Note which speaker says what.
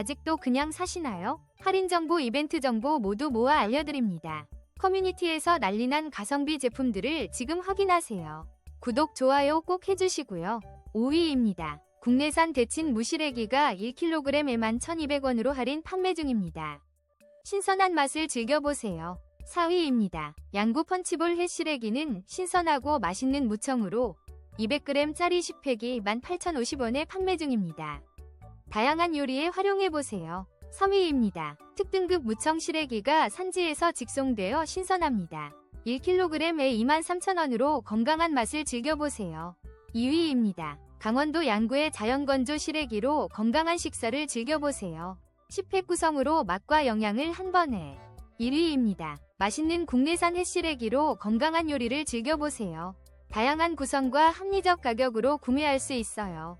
Speaker 1: 아직도 그냥 사시나요? 할인 정보, 이벤트 정보 모두 모아 알려드립니다. 커뮤니티에서 난리난 가성비 제품들을 지금 확인하세요. 구독, 좋아요 꼭 해주시고요. 5위입니다. 국내산 데친 무시래기가 1kg에만 1,200원으로 할인 판매 중입니다. 신선한 맛을 즐겨보세요. 4위입니다. 양구 펀치볼 해시래기는 신선하고 맛있는 무청으로 200g짜리 10팩이 18,050원에 판매 중입니다. 다양한 요리에 활용해보세요. 3위입니다. 특등급 무청 시래기가 산지에서 직송되어 신선합니다. 1kg에 23,000원으로 건강한 맛을 즐겨보세요. 2위입니다. 강원도 양구의 자연건조 시래기로 건강한 식사를 즐겨보세요. 10팩 구성으로 맛과 영양을 한 번에 1위입니다. 맛있는 국내산 햇시래기로 건강한 요리를 즐겨보세요. 다양한 구성과 합리적 가격으로 구매할 수 있어요.